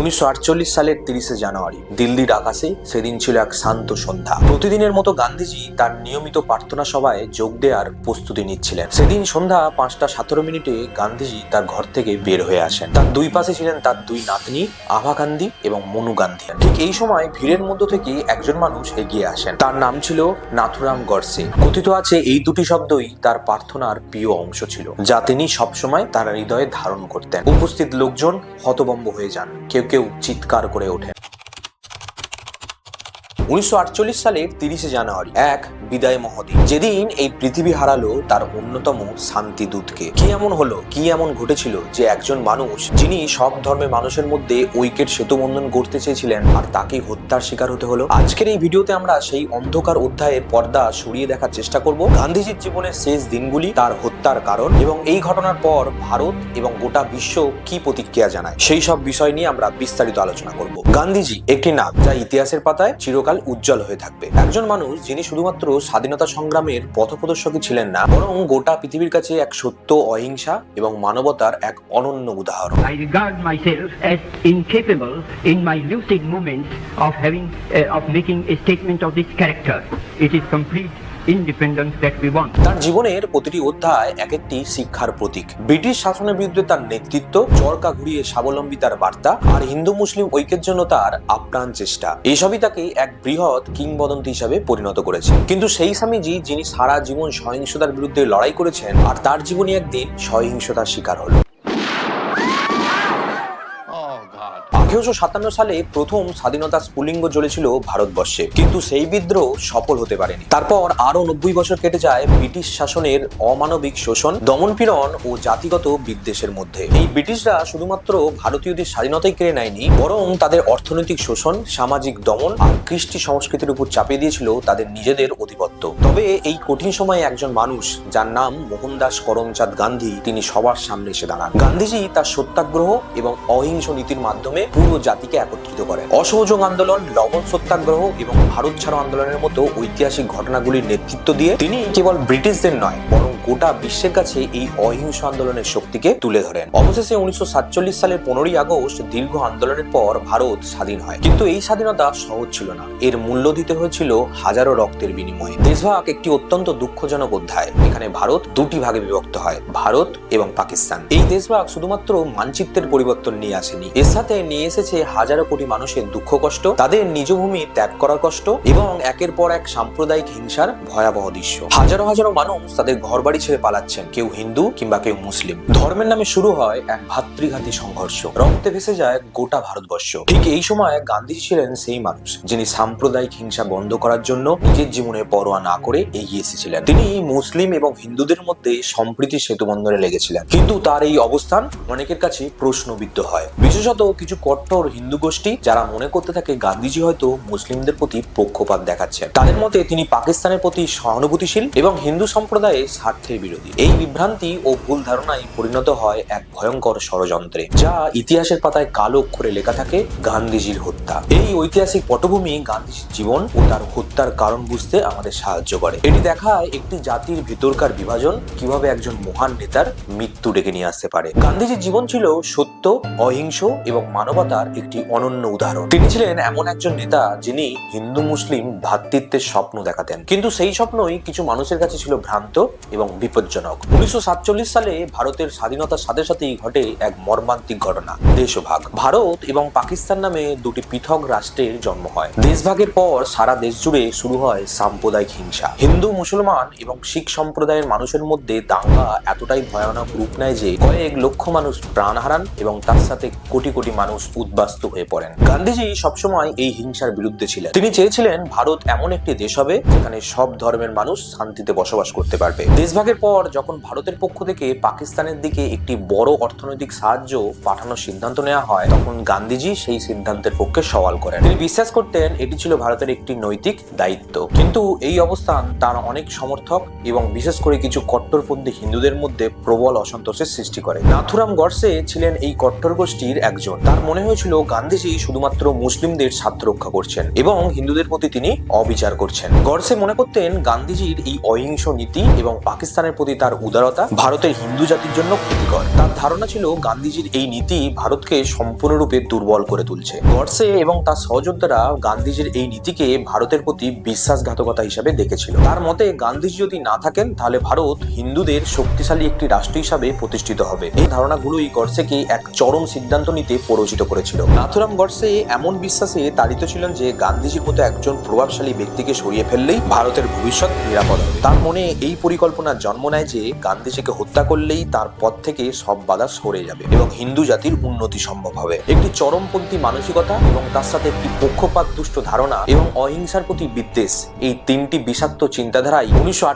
উনিশশো আটচল্লিশ সালের তিরিশে জানুয়ারি, দিল্লির আকাশে সেদিন ছিল এক শান্ত সন্ধ্যা। প্রতিদিনের মতো গান্ধীজি তার নিয়মিত প্রার্থনা সভায় যোগ দেওয়ার প্রস্তুতি নিচ্ছিলেন। সেদিন সন্ধ্যা পাঁচটা সতেরো মিনিটে গান্ধীজি তার ঘর থেকে বের হয়ে আসেন। তার দুই পাশে ছিলেন তার দুই নাতনি, আভা গান্ধী এবং মনু গান্ধী। ঠিক এই সময় ভিড়ের মধ্য থেকে একজন মানুষ এগিয়ে আসেন। তার নাম ছিল নাথুরাম গডসে। কথিত আছে এই দুটি শব্দই তার প্রার্থনার প্রিয় অংশ ছিল, যা তিনি সবসময় তার হৃদয়ে ধারণ করতেন। উপস্থিত লোকজন হতবম্ব হয়ে যান। কেউ কেউ চিৎকার করে ওঠেন উনিশশো আটচল্লিশ সালের তিরিশে জানুয়ারি এক বিদায় মহদিন। যেদিন এই পৃথিবী হারালো তার অন্যতম শান্তি দূতকে। কি এমন হলো, কি এমন ঘটেছিল যে একজন মানুষ, যিনি সব ধর্মের মানুষের মধ্যে ঐক্যের সেতু বন্ধন করতে চেয়েছিলেন আর তাকে হত্যার শিকার হতে হলো? আজকের এই ভিডিওতে আমরা সেই অন্ধকার অধ্যায়ের পর্দা সরিয়ে দেখার চেষ্টা করব। গান্ধীজির জীবনের শেষ দিনগুলি, তার হত্যার কারণ এবং এই ঘটনার পর ভারত এবং গোটা বিশ্ব কি প্রতিক্রিয়া জানায়, সেই সব বিষয় নিয়ে আমরা বিস্তারিত আলোচনা করব। গান্ধীজি একটি নাম যা ইতিহাসের পাতায় চিরকাল উজ্জ্বল হয়ে থাকবে। একজন মানুষ যিনি শুধুমাত্র স্বাধীনতা সংগ্রামের পথপ্রদর্শকই ছিলেন না, বরং গোটা পৃথিবীর কাছে এক সত্য অহিংসা এবং মানবতার এক অনন্য উদাহরণ। I in my lucid movement of making of this character it is complete independence that we want. তার জীবনের প্রতিটি অধ্যায় এক একটি শিক্ষার প্রতীক। ব্রিটিশ শাসনের বিরুদ্ধে তার নেতৃত্ব, চরকা ঘুরিয়ে স্বাবলম্বী তার বার্তা, আর হিন্দু মুসলিম ঐক্যের জন্য তার আপ্রাণ চেষ্টা। এসবই তাকে এক বৃহৎ কিংবদন্তি হিসাবে পরিণত করেছে। কিন্তু সেই স্বামীজি, যিনি সারা জীবন সহিংসতার বিরুদ্ধে লড়াই করেছেন, আর তার জীবনই একদিন সহিংসতার শিকার হলো। আঠেরোশো সাতান্ন সালে প্রথম স্বাধীনতা স্ফুলিঙ্গ জ্বলেছিল ভারতবর্ষে। কিন্তু সেই বিদ্রোহ সফল হতে পারেনি। তারপর আরও নব্বই বছর কেটে যায় ব্রিটিশ শাসনের অমানবিক শোষণ, দমনপীড়ন ও জাতিগত বিদ্বেষের মধ্যে। এই ব্রিটিশরা শুধুমাত্র ভারতীয়দের স্বাধীনতাই কেড়ে নেয়নি, বরং তাদের অর্থনৈতিক শোষণ, সামাজিক দমন আর কৃষ্টি সংস্কৃতির উপর চাপিয়ে দিয়েছিল তাদের নিজেদের অধিপত্য তবে এই কঠিন সময়ে একজন মানুষ, যার নাম মোহনদাস করমচাঁদ গান্ধী, তিনি সবার সামনে এসে দাঁড়ান। গান্ধীজি তার সত্যাগ্রহ এবং অহিংস নীতির মাধ্যমে পুরো জাতিকে একত্রিত করে। অসহযোগ আন্দোলন, লবণ সত্যাগ্রহ এবং ভারত ছাড়ো আন্দোলনের মতো ঐতিহাসিক ঘটনাগুলির নেতৃত্ব দিয়ে তিনি কেবল ব্রিটিশদের নয়, বরং গোটা বিশ্বের কাছে এই অহিংস আন্দোলনের শক্তিকে তুলে ধরেন। অবশেষে উনিশশো সাতচল্লিশ সালের পনেরোই আগস্ট দীর্ঘ আন্দোলনের পর ভারত স্বাধীন হয়। কিন্তু এই স্বাধীনতা সহজ ছিল না। এর মূল্য দিতে হয়েছিল হাজারো রক্তের বিনিময়ে। দেশভাগ একটি অত্যন্ত দুঃখজনক অধ্যায়। এখানে ভারত দুটি ভাগে বিভক্ত হয়, ভারত এবং পাকিস্তান। এই দেশভাগ শুধুমাত্র মানচিত্রের পরিবর্তন নিয়ে আসেনি। এর সাথে নিয়ে এসেছে হাজারো কোটি মানুষের দুঃখ কষ্ট, তাদের নিজ ভূমি ত্যাগ করার কষ্ট এবং একের পর এক সাম্প্রদায়িক হিংসার ভয়াবহ দৃশ্য। হাজারো হাজারো মানুষ তাদের ঘরবাড়ি ছেড়ে পালাচ্ছেন কেউ হিন্দু কিংবা কেউ মুসলিম। ধর্মের নামে শুরু হয় এক ভাতৃঘাতী সংঘর্ষ। রক্তে ভেসে যায় গোটা ভারতবর্ষ। ঠিক এই সময় গান্ধীজি ছিলেন সেই মানুষ যিনি সাম্প্রদায়িক হিংসা বন্ধ করার জন্য নিজের জীবনে পরোয়া না করে এগিয়ে এসেছিলেন। তিনি মুসলিম এবং হিন্দুদের মধ্যে সম্প্রীতি সেতু বন্ধনে লেগেছিলেন। কিন্তু তার এই অবস্থান অনেকের কাছে প্রশ্নবিদ্ধ হয়। বিশেষত কিছু কট্টর হিন্দু গোষ্ঠী যারা মনে করতে থাকে গান্ধীজি হয়তো মুসলিমদের প্রতি পক্ষপাত দেখাচ্ছেন। তাদের মতে তিনি পাকিস্তানের প্রতি সহানুভূতিশীল এবং হিন্দু সম্প্রদায়ে সম্প্রদায়ের স্বার্থের বিরোধী। এই বিভ্রান্তি ও ভুল ধারণায় পরিণত হয় এক ভয়ঙ্কর ষড়যন্ত্রে, যা ইতিহাসের পাতায় কালো অক্ষরে লেখা থাকে, গান্ধীজির হত্যা। এই ঐতিহাসিক পটভূমি গান্ধীজির জীবন ও তার হত্যার কারণ বুঝতে আমাদের সাহায্য করে। এটি দেখায় একটি জাতির ভিতরকার বিভাজন, কীভাবে একজন মহান নেতার মৃত্যু ডেকে নিয়ে আসতে পারে। গান্ধীজির জীবন ছিল সত্য, অহিংস এবং মানবতার একটি অনন্য উদাহরণ। তিনি ছিলেন এমন একজন নেতা যিনি হিন্দু মুসলিম ভ্রাতৃত্বের স্বপ্ন দেখাতেন। কিন্তু সেই স্বপ্নই কিছু মানুষের কাছে ছিল ভ্রান্ত এবং বিপজ্জনক। উনিশশো সাতচল্লিশ সালে ভারতের স্বাধীনতার সাথে সাথেই ঘটে এক মর্মান্তিক ঘটনা, দেশভাগ। ভারত এবং পাকিস্তান নামে দুটি পৃথক রাষ্ট্রের জন্ম হয়। দেশভাগের পর সারা দেশ জুড়ে শুরু হয় সাম্প্রদায়িক হিংসা। হিন্দু, মুসলমান এবং শিখ সম্প্রদায়ের মানুষের মধ্যে দাঙ্গা এতটাই ভয়ানক রূপ নেয় যে কয়েক লক্ষ মানুষ প্রাণ হারান এবং তার সাথে কোটি কোটি মানুষ উদ্বাস্ত হয়ে পড়েন। গান্ধীজি সবসময় এই হিংসার বিরুদ্ধে ছিলেন। তিনি চেয়েছিলেন ভারত এমন একটি দেশ হবে যেখানে সব ধর্মের মানুষ শান্তিতে বসবাস করতে পারবে। দেশভাগের পর যখন ভারতের পক্ষ থেকে পাকিস্তানের দিকে একটি বড় অর্থনৈতিক সাহায্য পাঠানোর সিদ্ধান্ত নেওয়া হয়, তখন গান্ধীজি সেই সিদ্ধান্তের পক্ষে সওয়াল করেন। তিনি বিশ্বাস করতেন এটি ছিল ভারতের একটি নৈতিক দায়িত্ব। কিন্তু এই অবস্থান তার অনেক সমর্থক এবং বিশেষ করে কিছু কট্টরপন্থী হিন্দুদের মধ্যে প্রবল অসন্তোষের সৃষ্টি করে। নাথুরাম গডসে ছিলেন এই কট্টর গোষ্ঠীর একজন। তার মনে হয়েছিল গান্ধীজি শুধুমাত্র মুসলিমদের স্বার্থ রক্ষা করছেন এবং হিন্দুদের প্রতি তিনি অবিচার করছেন। গডসে মনে করতেন গান্ধীজির এই অহিংস নীতি এবং পাকিস্তান পাকিস্তানের প্রতি তার উদারতা, ভারতের হিন্দু জাতির জন্য ক্ষতিকর। তার ধারণা ছিল গান্ধীজির এই নীতি ভারতকে সম্পূর্ণরূপে দুর্বল করে তুলছে। গডসে এবং তার সহযোদ্ধারা গান্ধীজির এই নীতিকে ভারতের প্রতি বিশ্বাসঘাতকতা হিসাবে দেখেছিল। তার মতে, গান্ধীজি যদি না থাকেন, তাহলে ভারত হিন্দুদের শক্তিশালী একটি রাষ্ট্র হিসাবে প্রতিষ্ঠিত হবে। এই ধারণাগুলোই গডসেকে এক চরম সিদ্ধান্ত নিতে প্ররোচিত করেছিল। নাথুরাম গডসে এমন বিশ্বাসে তাড়িত ছিলেন যে গান্ধীজির মতো একজন প্রভাবশালী ব্যক্তিকে সরিয়ে ফেললেই ভারতের ভবিষ্যৎ নিরাপদ হবে। তার মনে এই পরিকল্পনার জন্ম নেয় যে গান্ধীজিকে হত্যা করলেই তার পথ থেকে সব বাধা সরে যাবে এবং হিন্দু জাতির উন্নতি সম্ভব হবে। একটি চরমপন্থী মানসিকতা এবং তার সাথে একটি পক্ষপাত দুষ্ট ধারণা এবং অহিংসার প্রতি বিদ্বেষ, এই তিনটি বিষাক্ত চিন্তাধারাই উনিশশো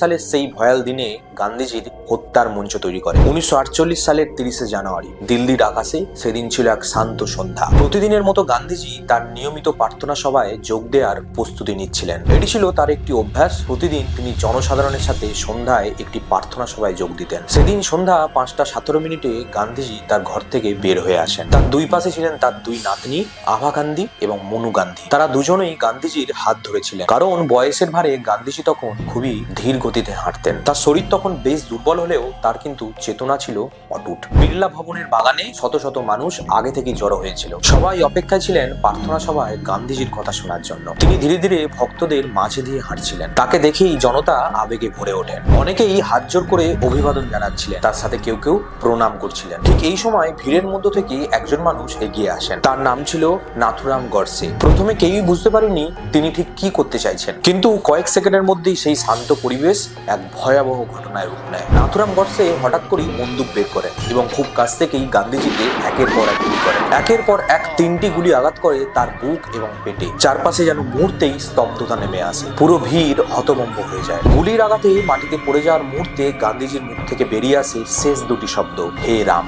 সালের সেই ভয়াল দিনে গান্ধীজির হত্যার মঞ্চ তৈরি করে। উনিশশো আটচল্লিশ সালের তিরিশে জানুয়ারি, দিল্লির আকাশে সেদিন ছিল এক শান্ত সন্ধ্যা। প্রতিদিনের মতো গান্ধীজি তার নিয়মিত প্রার্থনা সভায় যোগ দেওয়ার প্রস্তুতি নিচ্ছিলেন। এটি ছিল তার একটি অভ্যাস। প্রতিদিন তিনি জনসাধারণের সাথে সন্ধ্যায় একটি প্রার্থনা সভায় যোগ দিতেন। সেদিন সন্ধ্যা পাঁচটা সতেরো মিনিটে গান্ধীজি তার ঘর থেকে বের হয়ে আসেন। তার দুই পাশে ছিলেন তার দুই নাতনি, আভা গান্ধী এবং মনু গান্ধী। তারা দুজনেই গান্ধীজির হাত ধরেছিলেন। কারণ বয়সের ভারে গান্ধীজি তখন খুবই ধীর গতিতে হাঁটতেন। তার শরীর তখন বেশ দুর্বল হলেও তার কিন্তু চেতনা ছিল অটুট। বিড়লা ভবনের বাগানে শত শত মানুষ আগে থেকেই জড়ো হয়েছিল। সবাই অপেক্ষায় ছিলেন প্রার্থনা সভায় গান্ধীজির কথা শোনার জন্য। তিনি ধীরে ধীরে ভক্তদের মাঝে দিয়ে হাঁটছিলেন। তাকে দেখেই জনতা আবেগে ভরে ওঠেন। অনেকেই হাত জোর করে অভিবাদন জানাচ্ছিলেন। তার সাথে কেউ কেউ প্রণাম করছিলেন। ঠিক এই সময় ভিড়ের মধ্য থেকে একজন মানুষ এগিয়ে আসেন। তার নাম ছিল নাথুরাম গডসে। প্রথমে কেউই বুঝতে পারেনি তিনি ঠিক কি করতে চাইছেন। কিন্তু কয়েক সেকেন্ডের মধ্যেই সেই শান্ত পরিবেশ এক ভয়াবহ ঘটনায় রূপ নেয়। নাথুরাম গডসে হঠাৎ করেই বন্দুক বের করেন এবং খুব কাছ থেকেই গান্ধীজিকে একের পর এক গুলি করেন। একের পর এক তিনটি গুলি আঘাত করে তার বুক এবং পেটে। চারপাশে যেন মুহূর্তেই স্তব্ধতা নেমে আসে। পুরো ভিড় হতভম্ব হয়ে যায়। গুলির আঘাতে মাটিতে পড়ে যাওয়ার মুহূর্তে গান্ধীজির মুখ থেকে বেরিয়ে আসে শেষ দুটি শব্দ, হে রাম।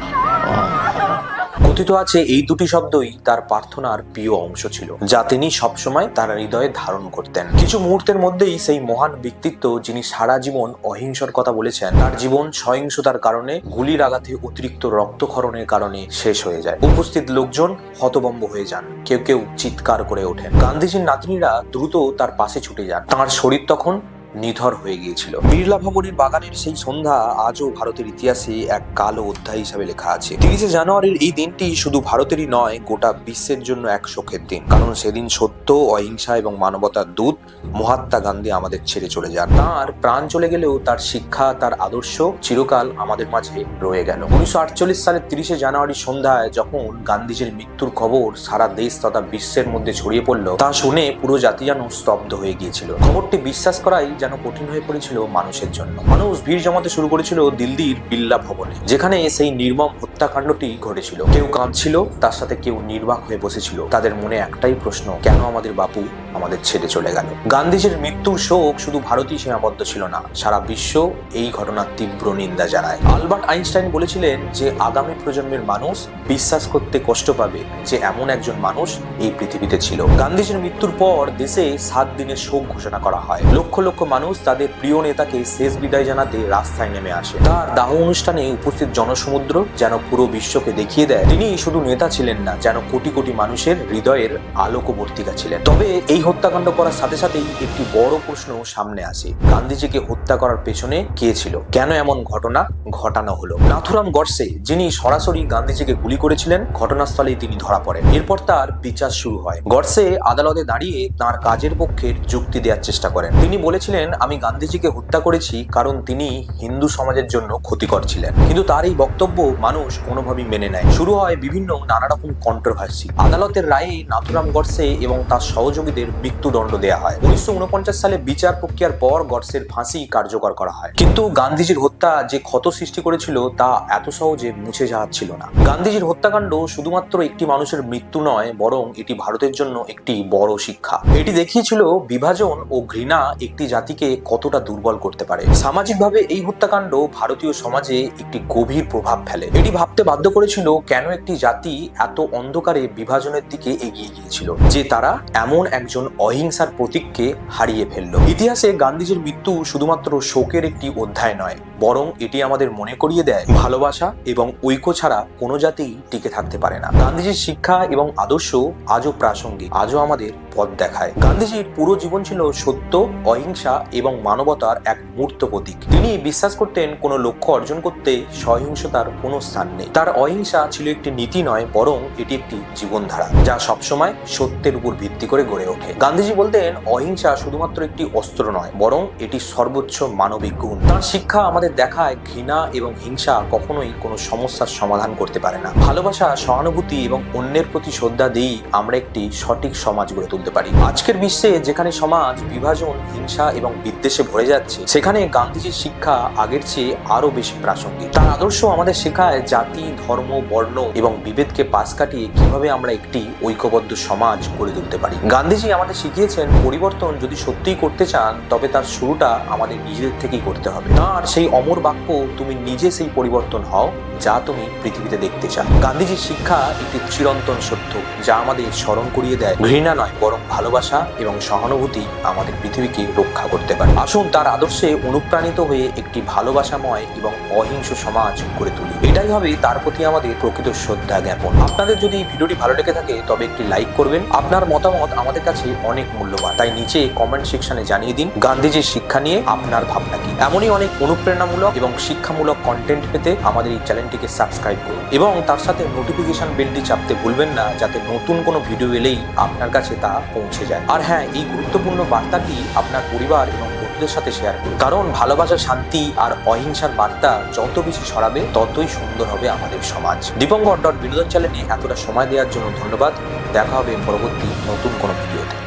কথিত আছে এই দুটি শব্দই তার প্রার্থনার প্রিয় অংশ ছিল, যা তিনি সবসময় তার হৃদয়ে ধারণ করতেন। কিছু মুহূর্তের মধ্যেই সেই মহান ব্যক্তিত্ব যিনি সারা জীবন অহিংসার কথা বলেছেন, তার জীবন সহিংসতার কারণে, গুলির আঘাতে অতিরিক্ত রক্তক্ষরণের কারণে শেষ হয়ে যায়। উপস্থিত লোকজন হতবম্ব হয়ে যান, কেউ কেউ চিৎকার করে ওঠেন। গান্ধীজির নাতনিরা দ্রুত তার পাশে ছুটে যান। তার শরীর তখন নিথর হয়ে গিয়েছিল। বিড়লা ভবনের বাগানের সেই সন্ধ্যা আজও ভারতের ইতিহাসে এক কালো অধ্যায় হিসাবে লেখা আছে। তিরিশে জানুয়ারির এই দিনটি শুধু ভারতেরই নয়, গোটা বিশ্বের জন্য এক শোকের দিন। কারণ সেদিন সত্য, অহিংসা এবং মানবতার দূত মহাত্মা গান্ধী আমাদের ছেড়ে চলে যান। তার প্রাণ চলে গেলেও তার শিক্ষা, তার আদর্শ চিরকাল আমাদের মাঝে রয়ে গেল। উনিশশো আটচল্লিশ সালের তিরিশে জানুয়ারি সন্ধ্যায় যখন গান্ধীজির মৃত্যুর খবর সারা দেশ তথা বিশ্বের মধ্যে ছড়িয়ে পড়ল, তা শুনে পুরো জাতি যেন স্তব্ধ হয়ে গিয়েছিল। খবরটি বিশ্বাস করাই যেন কঠিন হয়ে পড়েছিল মানুষের জন্য। মানুষ ভিড় জমাতে শুরু করেছিল দিল্লির বিল্লা ভবনে, যেখানে সেই নির্মম হত্যাকাণ্ডটি ঘটেছিল। কেউ কাঁদছিল, তার সাথে কেউ নির্বাক হয়ে বসেছিল। তাদের মনে একটাই প্রশ্ন, কেন আমাদের বাপু আমাদের ছেড়ে চলে গেল? গান্ধীজির মৃত্যুর শোক শুধু ভারতই সীমাবদ্ধ ছিল না, সারা বিশ্ব এই ঘটনার তীব্র নিন্দা জানায়। আলবার্ট আইনস্টাইন বলেছিলেন যে, আগামী প্রজন্মের মানুষ বিশ্বাস করতে কষ্ট পাবে যে, এমন একজন মানুষ এই পৃথিবীতে ছিল। গান্ধীজির মৃত্যুর পর দেশে সাত দিনের শোক ঘোষণা করা হয়। লক্ষ লক্ষ মানুষ তাদের প্রিয় নেতাকে শেষ বিদায় জানাতে রাস্তায় নেমে আসে। তার দাহ অনুষ্ঠানে উপস্থিত জনসমুদ্র যেন পুরো বিশ্বকে দেখিয়ে দেয়। তিনি শুধু নেতা ছিলেন না, যেন কোটি কোটি মানুষের হৃদয়ের আলোকবর্তিকা ছিলেন। তবে এই হত্যাকাণ্ড করার সাথে সাথেই একটি বড় প্রশ্ন সামনে আসে। গান্ধীজিকে হত্যা করার পেছনে কে ছিল? কেন এমন ঘটনা ঘটানো হলো? নাথুরাম গডসে, যিনি সরাসরি গান্ধীজিকে গুলি করেছিলেন, ঘটনাস্থলেই তিনি ধরা পড়েন। এরপর তার বিচার শুরু হয়। গডসে আদালতে দাঁড়িয়ে তার কাজের পক্ষে যুক্তি দেওয়ার চেষ্টা করেন। তিনি বলেছিলেন আমি গান্ধীজিকে হত্যা করেছি কারণ তিনি হিন্দু সমাজের জন্য ক্ষতিকর ছিলেন। কিন্তু তার এই বক্তব্য মানুষ কোনোভাবেই মেনে নেয়। শুরু হয় বিভিন্ন নানা রকম কন্ট্রোভার্সি আদালতের রায়ে নাথুরাম গডসে এবং তার সহযোগীদের মৃত্যুদণ্ড দেওয়া হয়। উনিশশো সালে বিচার প্রক্রিয়ার পর গডসের ফাঁসি কার্যকর করা হয়। কিন্তু গান্ধীজির হত্যা যে ক্ষত সৃষ্টি করেছিল তা এত সহজে মুছে যাওয়ার ছিল না। গান্ধীজির হত্যাকাণ্ড শুধুমাত্র একটি মানুষের মৃত্যু নয়, বরং এটি ভারতের জন্য একটি বড় শিক্ষা। এটি দেখিয়েছিল বিভাজন ও ঘৃণা একটি জাতিকে কতটা দুর্বল করতে পারে। সামাজিকভাবে এই হত্যাকাণ্ড ভারতীয় সমাজে একটি গভীর প্রভাব ফেলে। এটি ভাবতে বাধ্য করেছিল কেন একটি জাতি এত অন্ধকারে বিভাজনের দিকে এগিয়ে গিয়েছিল, যে তারা এমন একজন অহিংসার প্রতীককে হারিয়ে ফেলল। ইতিহাসে গান্ধীজির মৃত্যু শুধুমাত্র শোকের একটি অধ্যায় নয়, বরং এটি আমাদের মনে করিয়ে দেয়, ভালোবাসা এবং ঐক্য ছাড়া কোনো জাতিই টিকে থাকতে পারে না। গান্ধীজির শিক্ষা এবং আদর্শ আজও প্রাসঙ্গিক, আজও আমাদের পথ দেখায়। গান্ধীজির পুরো জীবন ছিল সত্য, অহিংসা এবং মানবতার এক মূর্ত প্রতীক। তিনি বিশ্বাস করতেন কোনো লক্ষ্য অর্জন করতে সহিংসতার কোনো স্থান নেই। তার অহিংসা ছিল একটি নীতি নয়, বরং এটি একটি জীবনধারা, যা সবসময় সত্যের উপর ভিত্তি করে গড়ে ওঠে। গান্ধীজি বলতেন, অহিংসা শুধুমাত্র একটি অস্ত্র নয়, বরং এটি সর্বোচ্চ মানবিক গুণ। তার শিক্ষা আমাদের দেখায় ঘৃণা এবং হিংসা কখনোই কোনো সমস্যার সমাধান করতে পারে না। ভালোবাসা, সহানুভূতি এবং অন্যের প্রতি শ্রদ্ধা দিয়েই আমরা একটি সঠিক সমাজ গড়ে তুলতে পারি। আজকের বিশ্বে যেখানে সমাজ, বিভাজন, হিংসা এবং বিদ্বেষে ভরে যাচ্ছে, সেখানে গান্ধীজির শিক্ষা আগের চেয়ে আরও বেশি প্রাসঙ্গিক। তার আদর্শ আমাদের শেখায় জাতি, ধর্ম, বর্ণ এবং বিভেদকে পাশ কাটিয়ে কীভাবে আমরা একটি ঐক্যবদ্ধ সমাজ গড়ে তুলতে পারি। গান্ধীজি আমাদের শিখিয়েছেন, পরিবর্তন যদি সত্যিই করতে চান, তবে তার শুরুটা আমাদের নিজেদের থেকেই করতে হবে। তার সেই অমর বাক্য, তুমি নিজে সেই পরিবর্তন হও যা তুমি পৃথিবীতে দেখতে চাও। গান্ধীজির শিক্ষা একটি চিরন্তন সত্য, যা আমাদের স্মরণ করিয়ে দেয়। ঘৃণা নয়, বরং ভালোবাসা এবং সহানুভূতি আমাদের পৃথিবীকে রক্ষা করতে পারে। আসুন তার আদর্শে অনুপ্রাণিত হয়ে একটি ভালোবাসাময় এবং অহিংস সমাজ গড়ে তুলি। এটাই হবে তার প্রতি আমাদের প্রকৃত শ্রদ্ধা জ্ঞাপন। আপনাদের যদি ভিডিওটি ভালো লেগে থাকে, তবে একটি লাইক করবেন। আপনার মতামত আমাদের কাছে অনেক মূল্যবান। তাই নিচে কমেন্ট সেকশনে জানিয়ে দিন গান্ধীজির শিক্ষা নিয়ে আপনার ভাবনা কি। এমনই অনেক অনুপ্রেরণামূলক এবং শিক্ষামূলক কন্টেন্ট পেতে আমাদের এই চ্যানেলটিকে সাবস্ক্রাইব করুন। এবং তার সাথে নোটিফিকেশন বেলটি চাপতে ভুলবেন না, যাতে নতুন কোনো ভিডিও এলেই আপনার কাছে তা পৌঁছে যায়। আর হ্যাঁ এই গুরুত্বপূর্ণ বার্তাটি আপনার পরিবার এবং বন্ধুদের সাথে শেয়ার করুন। কারণ ভালোবাসা, শান্তি আর অহিংসার বার্তা যত বেশি ছড়াবে, ততই সুন্দর হবে আমাদের সমাজ। দীপঙ্কর ডট বিনোদন চ্যানেলে এতটা সময় দেওয়ার জন্য ধন্যবাদ। দেখা হবে পরবর্তী নতুন কোনো ভিডিওতে।